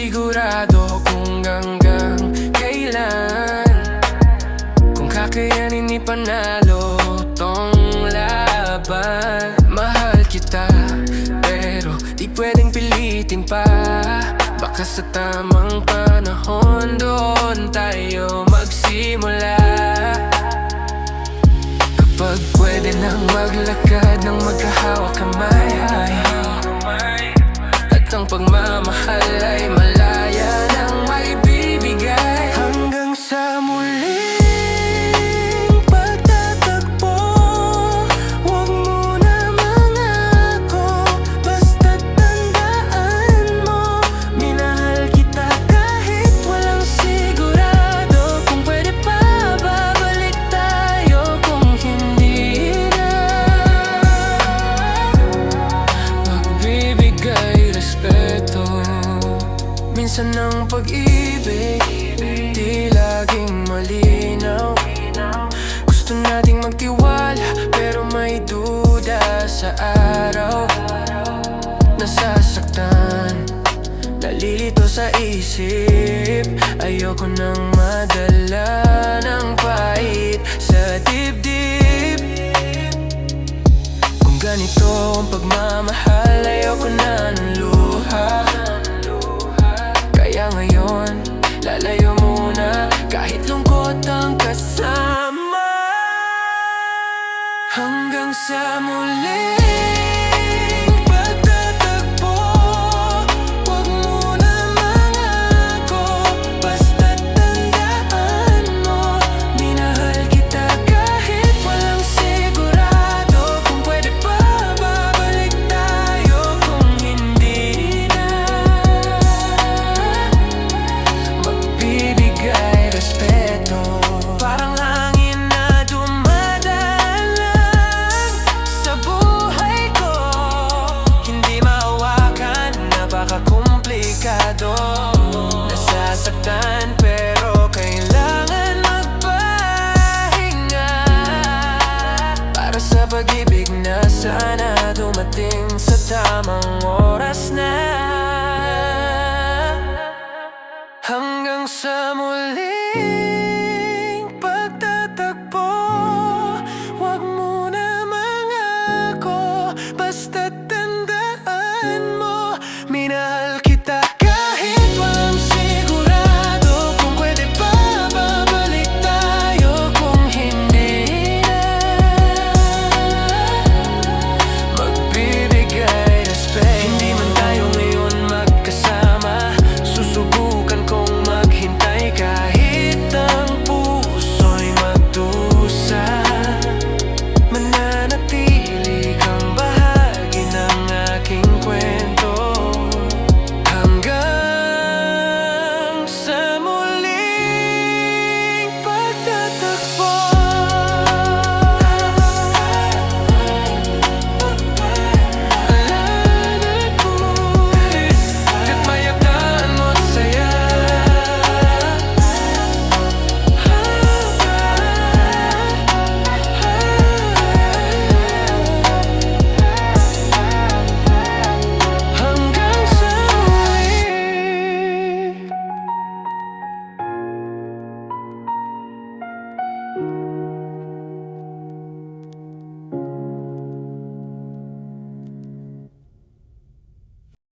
sigurado kung hanggang kailan. Kung kakayanin ni panalo tong laban. Mahal kita pero di pwedeng pilitin pa. Baka sa tamang panahon doon tayo magsimula. Kapag pwede nang maglakad Minsan ang pag-ibig Di laging malinaw. Gusto nating magtiwala Pero may duda sa araw. Nasasaktan Nalilito sa isip. Ayoko nang madala Hanggang sa muling sana dumating sa tamang oras na. Hanggang sa muli